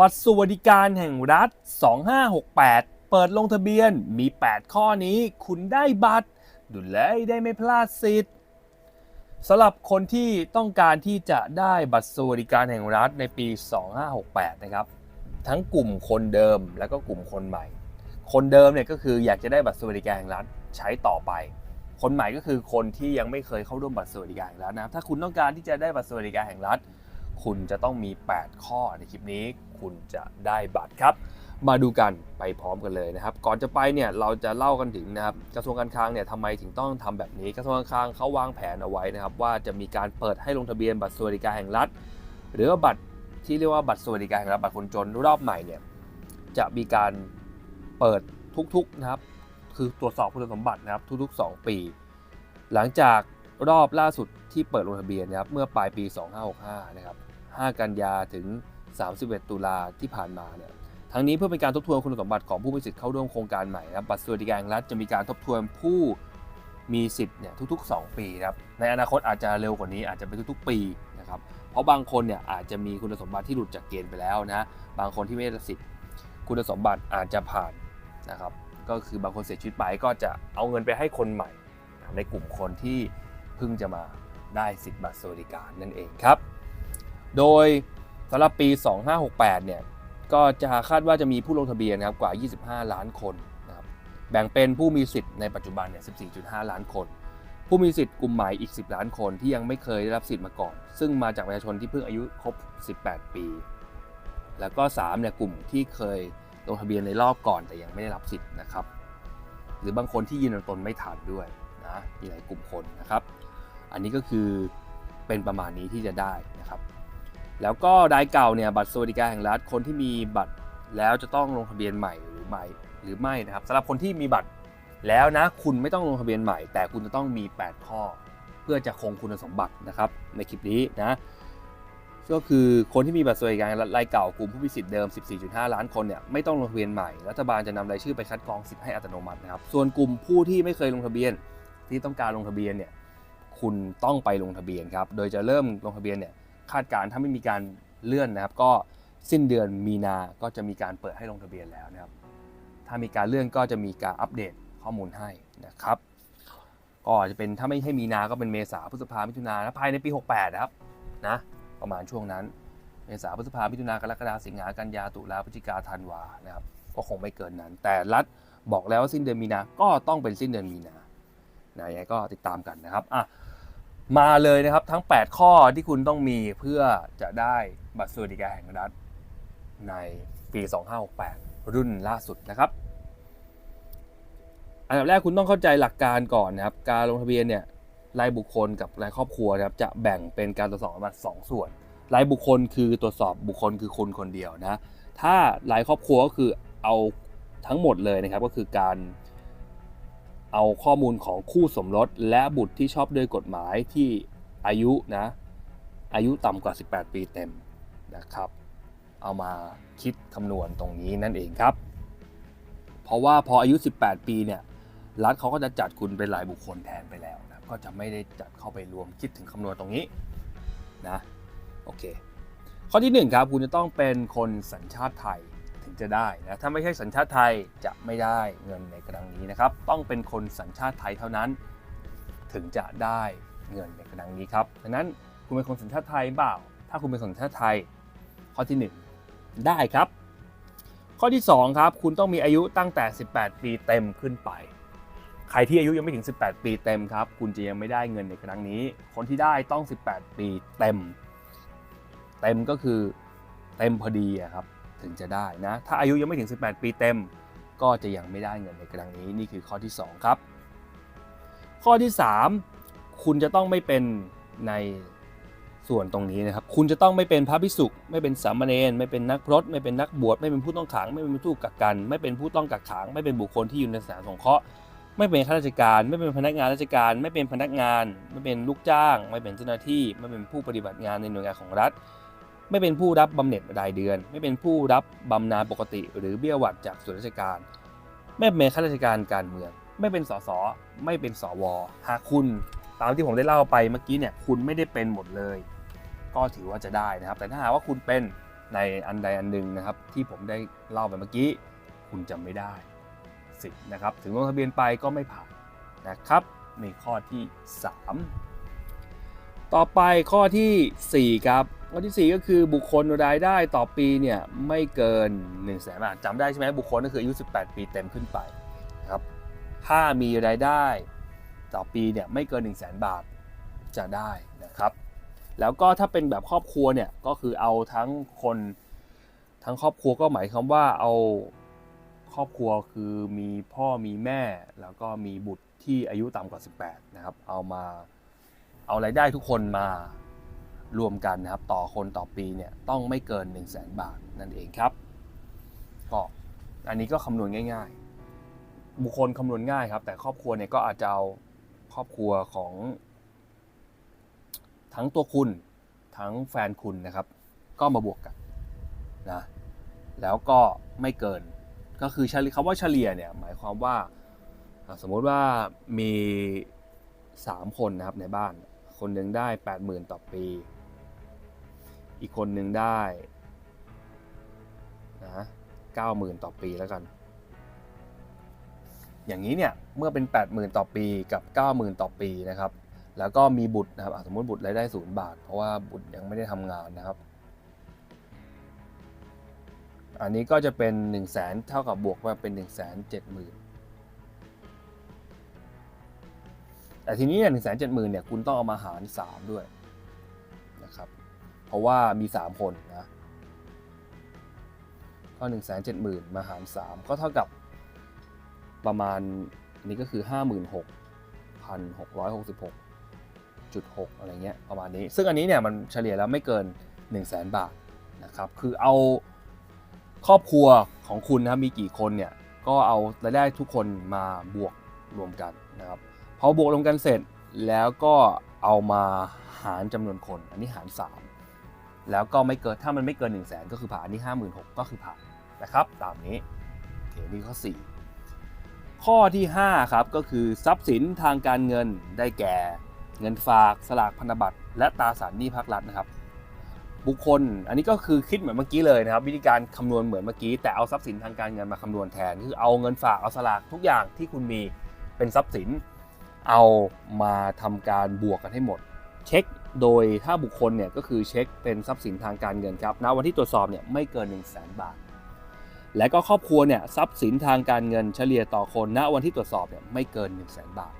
บัตรสวัสดิการแห่งรัฐ 2568 เปิดลงทะเบียนมี 8 ข้อนี้คุณได้บัตร ดูแลได้ไม่พลาดสิทธิ์สำหรับคนที่ต้องการที่จะได้บัตรสวัสดิการแห่งรัฐในปี 2568 นะครับ ทั้งกลุ่มคนเดิมแล้วก็กลุ่มคนใหม่ คนเดิมเนี่ยก็คืออยากจะได้บัตรสวัสดิการแห่งรัฐใช้ต่อไป คนใหม่ก็คือคนที่ยังไม่เคยเข้าร่วมบัตรสวัสดิการแห่งรัฐนะครับถ้าคุณต้องการที่จะได้บัตรสวัสดิการแห่งรัฐ คุณจะต้องมี 8 ข้อในคลิปนี้ คุณจะได้บัตรครับ มาดูกันไปพร้อมกันเลยนะครับ ก่อนจะไปเนี่ยเราจะเล่ากันถึงนะครับกระทรวงการคลังเนี่ยทำไมถึงต้องทำแบบนี้ กระทรวงการคลังเขาวางแผนเอาไว้นะครับ ว่าจะมีการเปิดให้ลงทะเบียนบัตรสวัสดิการแห่งรัฐ หรือว่าบัตรที่เรียกว่าบัตรสวัสดิการแห่งรัฐบัตรคนจนรอบใหม่เนี่ยจะมีการเปิดทุกๆนะครับ คือตรวจสอบคุณสมบัตินะครับทุกๆ 2 ปี หลังจากรอบล่าสุด ที่เปิดลงทะเบียนนะครับเมื่อปลายปี 2565 นะครับ 5 กันยาถึง 31 ตุลาที่ผ่านมาเนี่ยทั้งนี้เพื่อเป็นการทบทวนคุณสมบัติของผู้มีสิทธิ์เข้าร่วมโครงการใหม่นะครับบัตรสวัสดิการรัฐจะมีการทบทวนผู้มีสิทธิ์เนี่ยทุก ๆ 2 ปีครับในอนาคตอาจจะเร็วกว่านี้อาจจะเป็นทุกๆ ปีนะครับเพราะบางคนเนี่ยอาจจะมีคุณสมบัติที่หลุดจากเกณฑ์ไปแล้วนะบางคนที่ไม่ได้สิทธิ์ คุณสมบัติอาจจะผ่านนะครับก็คือบางคนเสียชีวิตไปก็จะเอาเงินไปให้คนใหม่ ในกลุ่มคนที่เพิ่งจะมา ได้สิทธิ์บัตรสวัสดิการนั่นเองครับ โดยสำหรับปี 2568 เนี่ย ก็จะคาดว่าจะมีผู้ลงทะเบียนนะครับกว่า 25 ล้านคนนะครับ แบ่งเป็นผู้มีสิทธิ์ในปัจจุบันเนี่ย 14.5 ล้านคน ผู้มีสิทธิ์กลุ่มใหม่อีก 10 ล้านคนที่ยังไม่เคยได้รับสิทธิ์มาก่อน ซึ่งมาจากประชาชนที่เพิ่งอายุครบ 18 ปี แล้วก็3เนี่ยกลุ่มที่เคยลงทะเบียนในรอบก่อนแต่ยังไม่ได้รับสิทธิ์นะครับ หรือบางคนที่ยืนยันตนไม่ทันด้วยนะ มีหลายกลุ่มคนนะครับ อันนี้ก็คือเป็นประมาณนี้ที่จะได้นะครับ แล้วก็รายเก่าเนี่ยบัตรสวัสดิการแห่งรัฐคนที่มีบัตรแล้วจะต้องลงทะเบียนใหม่หรือไม่หรือไม่นะครับสำหรับคนที่มีบัตรแล้วนะคุณไม่ต้องลงทะเบียนใหม่ แต่คุณจะต้องมี 8 ข้อ เพื่อจะคงคุณสมบัตินะครับ ในคลิปนี้นะก็คือคนที่มีบัตรสวัสดิการแห่งรัฐรายเก่ากลุ่มผู้มีสิทธิ์เดิม 14.5 ล้านคนเนี่ยไม่ต้องลงทะเบียนใหม่ รัฐบาลจะนำรายชื่อไปคัดกรองสิทธิ์ให้อัตโนมัตินะครับ ส่วนกลุ่มผู้ที่ไม่เคยลงทะเบียนที่ต้องการลงทะเบียนเนี่ย คุณต้องไปลงทะเบียนครับ โดยจะเริ่มลงทะเบียนเนี่ยคาดการณ์ถ้าไม่มีการเลื่อนนะครับ ก็สิ้นเดือนมีนา ก็จะมีการเปิดให้ลงทะเบียนแล้วนะครับ ถ้ามีการเลื่อนก็จะมีการอัปเดตข้อมูลให้นะครับ ก็จะเป็นถ้าไม่ให้มีนา ก็เป็นเมษาพฤษภามิถุนาภายในปี 68 นะครับนะ ประมาณช่วงนั้น เมษาพฤษภามิถุนากรกฎาสิงหากันยาตุลาพฤศจิกาธันวานะครับ ก็คงไม่เกินนั้น แต่รัฐบอกแล้วว่าสิ้นเดือนมีนา ก็ต้องเป็นสิ้นเดือนมีนานะยังไงก็ติดตามกันนะครับอะ มาเลยนะครับทั้ง 8 ข้อที่คุณต้องมีเพื่อจะได้บัตรสวัสดิการแห่งรัฐ ในปี 2568 รุ่นล่าสุดนะครับ อันดับแรกคุณต้องเข้าใจหลักการก่อนนะครับ การลงทะเบียนเนี่ยรายบุคคลกับรายครอบครัวนะครับจะแบ่งเป็นการตรวจสอบมาสองส่วนรายบุคคลคือตรวจสอบบุคคลคือคนคนเดียวนะ ถ้ารายครอบครัวก็คือเอาทั้งหมดเลยนะครับก็คือการ เอาข้อมูลของคู่สมรสและบุตรที่ชอบด้วยกฎหมายที่อายุนะอายุต่ำกว่า 18 ปีเต็มนะครับ เอามาคิดคำนวณตรงนี้นั่นเองครับ เพราะว่าพออายุ 18 ปีเนี่ยรัฐเขาก็จะจัดคุณเป็นรายบุคคลแทนไปแล้วนะก็จะไม่ได้จัดเข้าไปรวมคิดถึงคำนวณตรงนี้นะโอเค ข้อที่หนึ่งครับคุณจะต้องเป็นคนสัญชาติไทย ถึงจะได้นะถ้าไม่ใช่สัญชาติไทยจะไม่ได้เงินในครั้งนี้นะครับ ต้องเป็นคนสัญชาติไทยเท่านั้น ถึงจะได้เงินในครั้งนี้ครับดังนั้นคุณเป็นคนสัญชาติไทยเปล่า ถ้าคุณเป็นสัญชาติไทย ข้อที่ 1 ได้ครับ ข้อที่ 2 ครับ คุณต้องมีอายุตั้งแต่ 18 ปีเต็มขึ้นไป ใครที่อายุยังไม่ถึง 18 ปีเต็มครับ คุณจะยังไม่ได้เงินในครั้งนี้ คนที่ได้ต้อง 18 ปีเต็ม เต็มก็คือเต็มพอดีครับ ถึงจะได้นะ ถ้าอายุยังไม่ถึง 18 ปีเต็ม ก็จะยังไม่ได้เงินในครั้งนี้นี่คือข้อที่ 2 ครับ ข้อที่ 3 คุณจะต้องไม่เป็นในส่วนตรงนี้นะครับ คุณจะต้องไม่เป็นพระภิกษุไม่เป็นสามเณรไม่เป็นนักพรตไม่เป็นนักบวชไม่เป็นผู้ต้องขัง ไม่เป็นผู้กักกัน ไม่เป็นผู้ต้องกักขัง ไม่เป็นบุคคลที่อยู่ในสถานสงเคราะห์ไม่เป็นข้าราชการ ไม่เป็นพนักงานราชการ ไม่เป็นพนักงาน ไม่เป็นลูกจ้าง ไม่เป็นเจ้าหน้าที่ ไม่เป็นผู้ปฏิบัติงานในหน่วยงานของรัฐ ไม่เป็นผู้รับบำเหน็จรายเดือน ไม่เป็นผู้รับบำนาญปกติ หรือเบี้ยหวัดจากส่วนราชการ ไม่เป็นข้าราชการการเมือง ไม่เป็นสสไม่เป็นสวหากคุณตามที่ผมได้เล่าไปเมื่อกี้เนี่ยคุณไม่ได้เป็นหมดเลย ก็ถือว่าจะได้นะครับ แต่ถ้าหากว่าคุณเป็นในอันใดอันหนึ่งนะครับ ที่ผมได้เล่าไปเมื่อกี้ คุณจำไม่ได้สิทธิ์นะครับ ถึงลงทะเบียนไปก็ไม่ผ่านนะครับในข้อที่ 3 ต่อไปข้อทีสี่4 ครับ ข้อที่ 4 ก็คือบุคคลรายได้ต่อปีเนี่ยไม่เกิน1นึ่งแสนบาทจำได้ใช่ไหมบุคคลก็คืออายุ18 ปีเต็มขึ้นไปนะครับถ้ามีรายได้ต่อปีเนี่ยไม่เกิน1 0 0 0 0แสนบาทจะได้นะครับ แล้วก็ถ้าเป็นแบบครอบครัวเนี่ยก็คือเอาทั้งคนทั้งครอบครัวก็หมายความว่าเอาครอบครัวคือมีพ่อมีแม่ แล้วก็มีบุตรที่อายุต่ำกว่า 18 นะครับ เอามาเอารายได้ทุกคนมา รวมกันนะครับต่อคนต่อปีเนี่ยต้องไม่เกิน 1 0 0 0 0แสนบาทนั่นเองครับก็อันนี้ก็คำนวณง่าย ๆ บุคคลคำนวณง่ายครับ แต่ครอบครัวเนี่ยก็อาจจะเอาครอบครัวของ ทั้งตัวคุณทั้งแฟนคุณนะครับ ก็มาบวกกันนะแล้วก็ไม่เกินก็คือเฉลี่ยคำว่าเฉลี่ยเนี่ยหมายความว่าสมมติว่ามี 3 คนนะครับในบ้าน คนหนึ่งได้ 80,000 ต่อปี อีกคนหนึ่งได้นะ90,000ต่อปีแล้วกัน อย่างนี้เนี่ยเมื่อเป็น 80,000 ต่อปีกับ 90,000 ต่อปีนะครับ แล้วก็มีบุตรนะครับสมมติบุตรรายได้ศูนย์บาท เพราะว่าบุตรยังไม่ได้ทำงานนะครับ อันนี้ก็จะเป็น1นึ่งแสนเท่ากับบวกมาเป็น1นึ่งแสนเจ็ดหมื่นแต่ทีนี้เนี่ยหนึ่งแสนเจ็ดหมื่นเนี่ยคุณต้องเอามาหาร3ด้วยนะครับ เพราะว่ามี 3 คนนะก็1นึ่งแสนเจ็ดหมื่นมาหาร 3 ก็เท่ากับประมาณอันนี้ก็คือ 5 6 6 6 6 6 อะไรเงี้ยประมาณนี้ ซึ่งอันนี้เนี่ยมันเฉลี่ยแล้วไม่เกิน 1 0 0 0 0แสนบาทนะครับคือเอาครอบครัวของคุณนะมีกี่คนเนี่ยก็เอารายได้ทุกคนมาบวกรวมกันนะครับพอบวกรวมกันเสร็จแล้วก็เอามาหารจำนวนคน อันนี้หาร 3 แล้วก็ไม่เกินถ้ามันไม่เกิน 1 0 0 0 0แสนก็คือผ่านอันนี้56,000ก็คือผ่านนะครับ ตามนี้โอเคนี่ข้อ 4 ข้อที่ 5 ครับก็คือทรัพย์สินทางการเงินได้แก่ เงินฝากสลากพันธบัตร และตราสารหนี้ภาครัฐนะครับ บุคคลอันนี้ก็คือคิดเหมือนเมื่อกี้เลยนะครับ วิธีการคำนวณเหมือนเมื่อกี้ แต่เอาทรัพย์สินทางการเงินมาคำนวณแทนคือเอาเงินฝากเอาสลากทุกอย่างที่คุณมีเป็นทรัพย์สิน เอามาทำการบวกกันให้หมด เช็ค โดยถ้าบุคคลเนี่ยก็คือเช็คเป็นทรัพย์สินทางการเงินครับณวันที่ตรวจสอบเนี่ยไม่เกิน 1 0 0 0 0แสนบาท และก็ครอบครัวเนี่ยทรัพย์สินทางการเงินเฉลี่ยต่อคนณวันที่ตรวจสอบเนี่ยไม่เกิน 1 0 0 0 0แสนบาท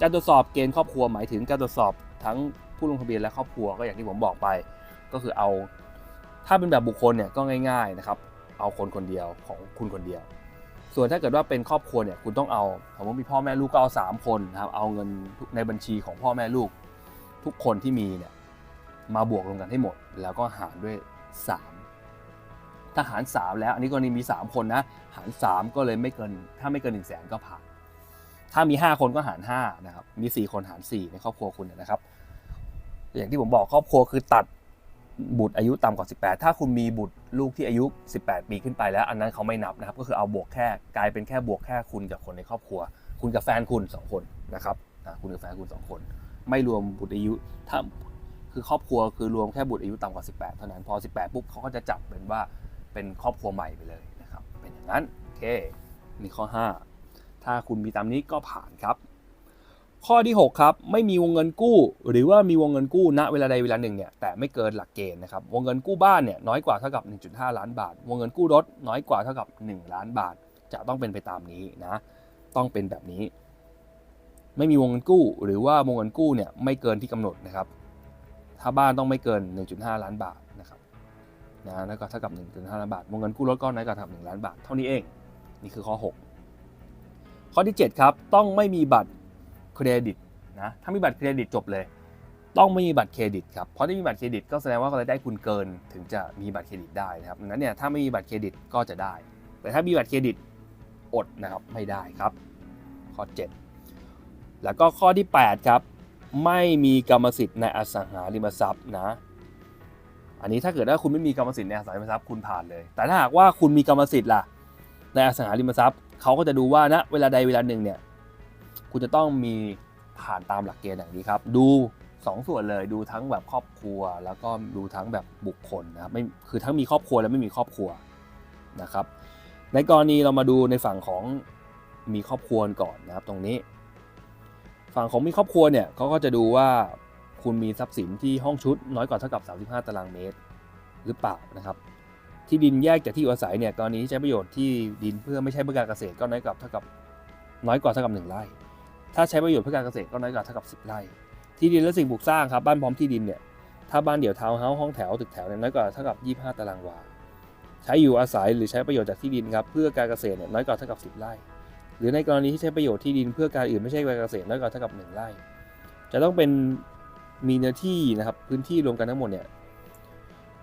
การตรวจสอบเกณฑ์ครอบครัวหมายถึงการตรวจสอบทั้งผู้ลงทะเบียนและครอบครัวก็อย่างที่ผมบอกไป ก็คือเอา ถ้าเป็นแบบบุคคลเนี่ยก็ง่าย ๆนะครับ เอาคนคนเดียวของคุณคนเดียว ส่วนถ้าเกิดว่าเป็นครอบครัวเนี่ยคุณต้องเอาสมมติมีพ่อแม่ลูกก็เอา 3 คนนะครับเอาเงินในบัญชีของพ่อแม่ลูก ทุกคนที่มีเนี่ยมาบวกรวมกันให้หมด แล้วก็หารด้วย 3 ถ้าหาร 3 แล้ว อันนี้กรณีมี 3 คนนะ หาร 3 ก็เลยไม่เกิน ถ้าไม่เกิน1 0 0 0 0แสนก็ผ่าน ถ้ามี 5 คนก็หาร5นะครับ มี 4 คนหาร 4 ในครอบครัวคุณเนยนะครับ อย่างที่ผมบอกครอบครัวคือตัดบุตรอายุต่ำกว่า 18 ถ้าคุณมีบุตรลูกที่อายุ 18 ปีขึ้นไปแล้ว อันนั้นเขาไม่นับนะครับ ก็คือเอาบวกแค่กลายเป็นแค่บวกแค่คุณกับคนในครอบครัว คุณกับแฟนคุณ 2 คนนะครับคุณกับแฟนคุณ 2 คน ไม่รวมบุตรอายุถ้าคือครอบครัวคือรวมแค่บุตรอายุต่ำกว่า 18 เท่านั้น พอ 18 ปุ๊บเขาก็จะจับเป็นว่าเป็นครอบครัวใหม่ไปเลยนะครับ เป็นอย่างนั้น โอเค มีข้อ 5 ถ้าคุณมีตามนี้ก็ผ่านครับ ข้อที่ 6 ครับ ไม่มีวงเงินกู้ หรือว่ามีวงเงินกู้ณเวลาใดเวลาหนึ่งเนี่ย แต่ไม่เกินหลักเกณฑ์นะครับ วงเงินกู้บ้านเนี่ยน้อยกว่าเท่ากับ 1.5 ล้านบาท วงเงินกู้รถน้อยกว่าเท่ากับ 1 ล้านบาท จะต้องเป็นไปตามนี้นะ ต้องเป็นแบบนี้ ไม่มีวงเงินกู้ หรือว่าวงเงินกู้เนี่ยไม่เกินที่กำหนดนะครับ ถ้าบ้านต้องไม่เกิน 1.5 ล้านบาทนะครับนะแล้วก็เท่ากับ1.5ล้านบาท วงเงินกู้รถก็น้อยกว่าเท่ากับ1ล้านบาท เท่านี้เอง นี่คือข้อ 6 ข้อที่ 7 ครับ ต้องไม่มีบัตรเครดิตนะ ถ้ามีบัตรเครดิตจบเลย ต้องไม่มีบัตรเครดิตครับ เพราะถ้ามีบัตรเครดิตก็แสดงว่ารายได้คุณเกินถึงจะมีบัตรเครดิตได้นะครับดังนั้นเนี่ยถ้าไม่มีบัตรเครดิตก็จะได้ แต่ถ้ามีบัตรเครดิตอดนะครับไม่ได้ครับ ข้อ 7 แล้วก็ข้อที่ 8 ครับ ไม่มีกรรมสิทธิ์ในอสังหาริมทรัพย์นะ อันนี้ถ้าเกิดว่าคุณไม่มีกรรมสิทธิ์ในอสังหาริมทรัพย์คุณผ่านเลย แต่ถ้าหากว่าคุณมีกรรมสิทธิ์ล่ะในอสังหาริมทรัพย์เขาก็จะดูว่าณเวลาใดเวลาหนึ่งเนี่ยคุณจะต้องมีผ่านตามหลักเกณฑ์อย่างนี้ครับ ดูสองส่วนเลยดูทั้งแบบครอบครัว แล้วก็ดูทั้งแบบบุคคลนะครับไม่คือทั้งมีครอบครัวและไม่มีครอบครัวนะครับ ในกรณีเรามาดูในฝั่งของมีครอบครัวก่อนนะครับ ตรงนี้ ฝั่งของมีครอบครัวเนี่ยเขาก็จะดูว่าคุณมีทรัพย์สินที่ห้องชุดน้อยกว่าเท่ากับ 35 ตารางเมตรหรือเปล่านะครับ ที่ดินแยกจากที่อยู่อาศัยเนี่ยกรณีที่ใช้ประโยชน์ที่ดินเพื่อไม่ใช่เพื่อการเกษตรก็น้อยกว่าเท่ากับน้อยกว่าเท่ากับ 1 ไร่ ถ้าใช้ประโยชน์เพื่อการเกษตรก็น้อยกว่าเท่ากับ 10 ไร่ ที่ดินและสิ่งปลูกสร้างครับบ้านพร้อมที่ดินเนี่ยถ้าบ้านเดี่ยวทาวน์เฮาส์ห้องแถวตึกแถวเนี่ยน้อยกว่าเท่ากับ 25 ตารางวา ใช้อยู่อาศัยหรือใช้ประโยชน์จากที่ดินครับเพื่อการเกษตรเนี่ยน้อยกว่าเท่ากับ 10 ไร่ หรือในกรณีที่ใช้ประโยชน์ที่ดินเพื่อการอื่นไม่ใช่การเกษตรน้อยกว่าเท่ากับ 1 ไร่ จะต้องเป็นมีเนื้อที่นะครับพื้นที่รวมกันทั้งหมดเนี่ย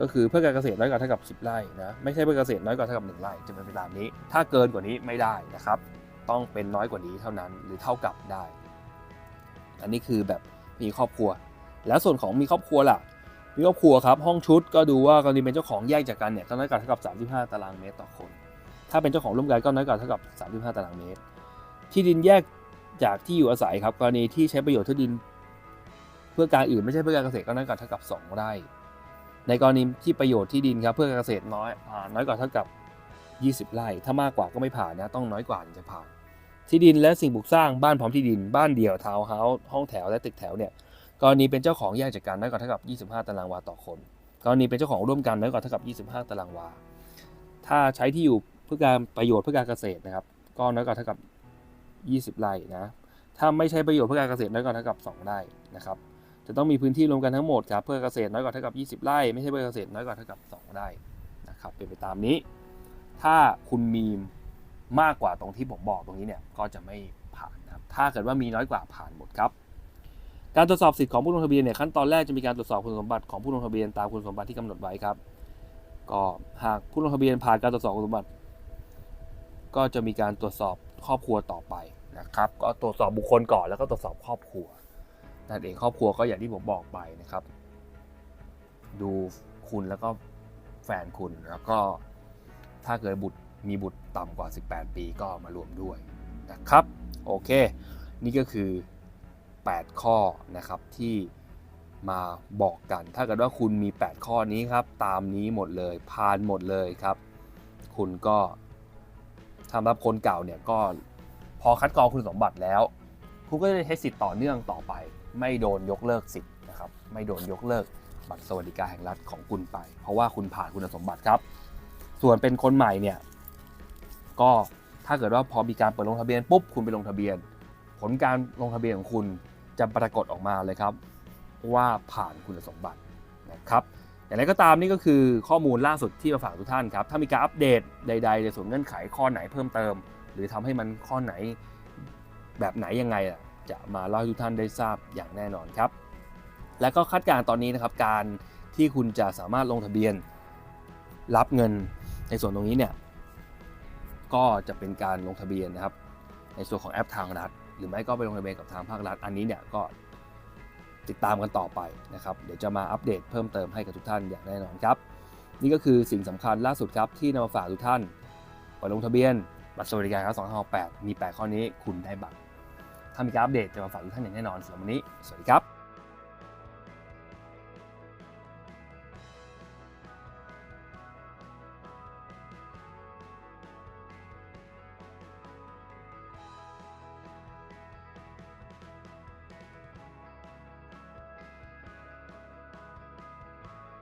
ก็คือเพื่อการเกษตรน้อยกว่าเท่ากับ 10 ไร่นะไม่ใช่เพื่อการเกษตรน้อยกว่าเท่ากับ 1 ไร่จะเป็นไปตามนี้ ถ้าเกินกว่านี้ไม่ได้นะครับ ต้องเป็นน้อยกว่านี้เท่านั้นหรือเท่ากับได้ อันนี้คือแบบมีครอบครัว แล้วส่วนของมีครอบครัวล่ะมีครอบครัวครับห้องชุดก็ดูว่ากรณีเป็นเจ้าของแยกจากกันเนี่ยก็น้อยกว่าเท่ากับ 35 ตารางเมตรต่อคน ถ้าเป็นเจ้าของร่วมกันก็น้อยกว่าเท่ากับ 35 ตารางเมตร ที่ดินแยกจากที่อยู่อาศัยครับกรณีที่ใช้ประโยชน์ที่ดิน เพื่อการอื่นไม่ใช่เพื่อการเกษตรก็น้อยกว่าเท่ากับ 2 ไร่ ในกรณีที่ประโยชน์ที่ดินครับเพื่อการเกษตรน้อยน้อยกว่าเท่ากับ 20 ไร่ ถ้ามากกว่าก็ไม่ผ่านนะต้องน้อยกว่าถึงจะผ่าน ที่ดินและสิ่งปลูกสร้างบ้านพร้อมที่ดิน บ้านเดี่ยวทาวน์เฮาส์ห้องแถวและตึกแถวเนี่ยกรณีเป็นเจ้าของแยกจากกันน้อยกว่าเท่ากับ 25 ตารางวาต่อคน กรณีเป็นเจ้าของร่วมกันน้อยกว่าเท่ากับ 25 ตารางวา ถ้าใช้ที่อยู่ พื่อการประโยชน์เพื่อการเกษตรนะครับ ก็น้อยกว่าเท่ากับ 20 ไร่นะ ถ้าไม่ใช้ประโยชน์เพื่อการเกษตรน้อยกว่าเท่ากับ 2 ไร่นะครับ จะต้องมีพื้นที่รวมกันทั้งหมดครับเพื่อเกษตรน้อยกว่าเท่ากับ 20 ไร่ ไม่ใช่เพื่อเกษตรน้อยกว่าเท่ากับ 2 ไร่นะครับ เป็นไปตามนี้ ถ้าคุณมีมากกว่าตรงที่ผมบอกตรงนี้เนี่ย ก็จะไม่ผ่านนะครับ ถ้าเกิดว่ามีน้อยกว่าผ่านหมดครับ การตรวจสอบสิทธิ์ของผู้ลงทะเบียนเนี่ยขั้นตอนแรกจะมีการตรวจสอบคุณสมบัติของผู้ลงทะเบียนตามคุณสมบัติที่กำหนดไว้ครับ ก็หากผู้ลงทะเบียนผ่านการตรวจสอบคุณสมบัติ ก็จะมีการตรวจสอบครอบครัวต่อไปนะครับ ก็ตรวจสอบบุคคลก่อนแล้วก็ตรวจสอบครอบครัวนั่นเองครอบครัวก็อย่างที่ผมบอกไปนะครับ ดูคุณแล้วก็แฟนคุณแล้วก็ถ้าเกิดบุตรมีบุตรต่ำกว่า 18 ปีก็มารวมด้วยนะครับโอเค นี่ก็คือ 8 ข้อนะครับที่มาบอกกัน ถ้าเกิดว่าคุณมี 8 ข้อนี้ครับ ตามนี้หมดเลยผ่านหมดเลยครับ คุณก็ สำหรับคนเก่าเนี่ยก็พอคัดกรองคุณสมบัติแล้ว คุณก็จะได้ใช้สิทธิ์ต่อเนื่องต่อไป ไม่โดนยกเลิกสิทธิ์นะครับไม่โดนยกเลิกบัตรสวัสดิการแห่งรัฐของคุณไป เพราะว่าคุณผ่านคุณสมบัติครับ ส่วนเป็นคนใหม่เนี่ยก็ถ้าเกิดว่าพอมีการเปิดลงทะเบียนปุ๊บคุณไปลงทะเบียน ผลการลงทะเบียนของคุณจะปรากฏออกมาเลยครับ ว่าผ่านคุณสมบัตินะครับ อย่างไรก็ตามนี่ก็คือข้อมูลล่าสุดที่มาฝากทุกท่านครับ ถ้ามีการอัปเดตใด ๆ ในส่วนเงื่อนไขข้อไหนเพิ่มเติม หรือทำให้มันข้อไหนแบบไหนยังไงจะมาเล่าให้ทุกท่านได้ทราบอย่างแน่นอนครับ และก็คาดการณ์ตอนนี้นะครับการที่คุณจะสามารถลงทะเบียน รับเงินในส่วนตรงนี้เนี่ยก็จะเป็นการลงทะเบียนนะครับ ในส่วนของแอปทางรัฐ หรือไม่ก็ไปลงทะเบียนกับทางภาครัฐ อันนี้เนี่ยก็ ติดตามกันต่อไปนะครับ เดี๋ยวจะมาอัปเดตเพิ่มเติมให้กับทุกท่านอย่างแน่นอนครับ นี่ก็คือสิ่งสำคัญล่าสุดครับที่นำมาฝากทุกท่านไปลงทะเบียนบัตรสวัสดิการครับ2568มี 8 ข้อนี้คุณได้บัตรถ้ามีการอัปเดตจะมาฝากทุกท่านอย่างแน่นอนสำหรับวันนี้ สวัสดีครับ